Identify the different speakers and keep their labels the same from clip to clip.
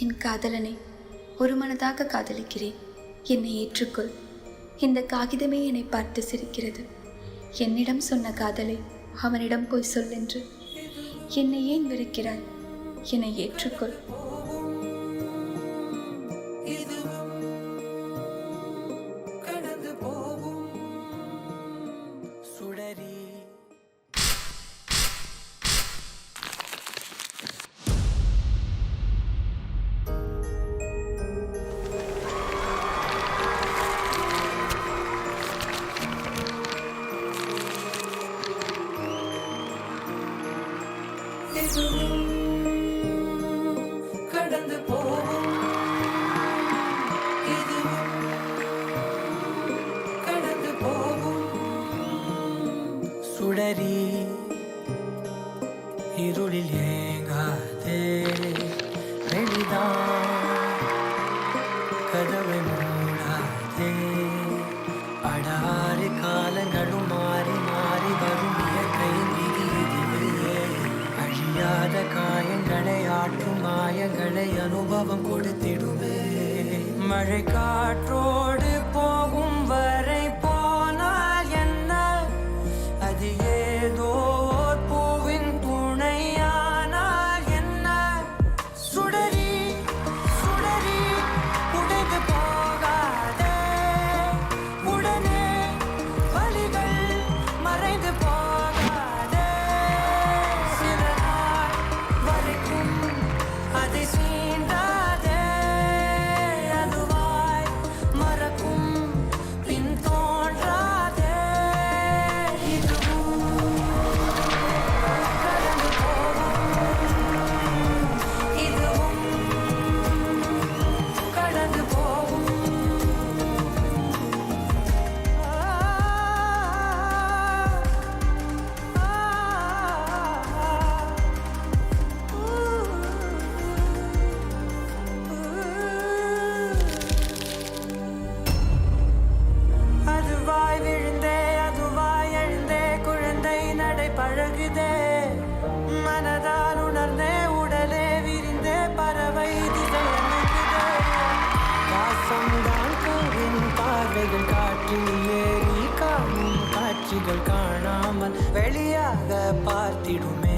Speaker 1: என் காதலனை ஒரு மனதாக காதலிக்கிறேன். என்னை ஏற்றுக்கொள். இந்த காகிதமே என்னை பார்த்து சிரிக்கிறது. என்னிடம் சொன்ன காதலை அவனிடம் போய் சொல்லென்று என்னை ஏன் வெறுக்கிறாய்? என்னை ஏற்றுக்கொள்.
Speaker 2: சுடரி இருளில் ஏங்காதே. வெளிதான் அழியாத காயங்களை ஆற்றும் மாயங்களை அனுபவம் கொடுத்திடுவே மழை காற்றோடு பழகுதே. மனதால் உணர்ந்தே உடலே விரிந்தே பறவை திசை அமைக்குதே வாசம்தான் பார்வைகள் காற்றில் ஏறி காணும் காட்சிகள் காணாமல் வெளியாக பார்த்திடுமே.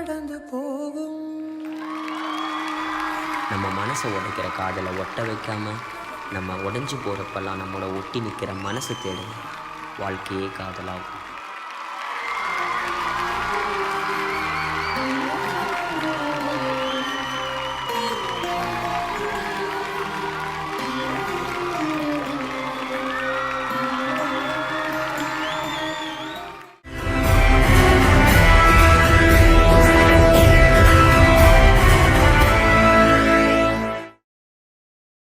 Speaker 2: கடந்து போகும்.
Speaker 3: நம்ம மனசை உடைக்கிற காதலை ஒட்ட வைக்காம நம்ம உடைஞ்சு போகிறப்பெல்லாம் நம்மளை ஒட்டி நிற்கிற மனசு தேடுங்க. வாழ்க்கையே காதலாகும்.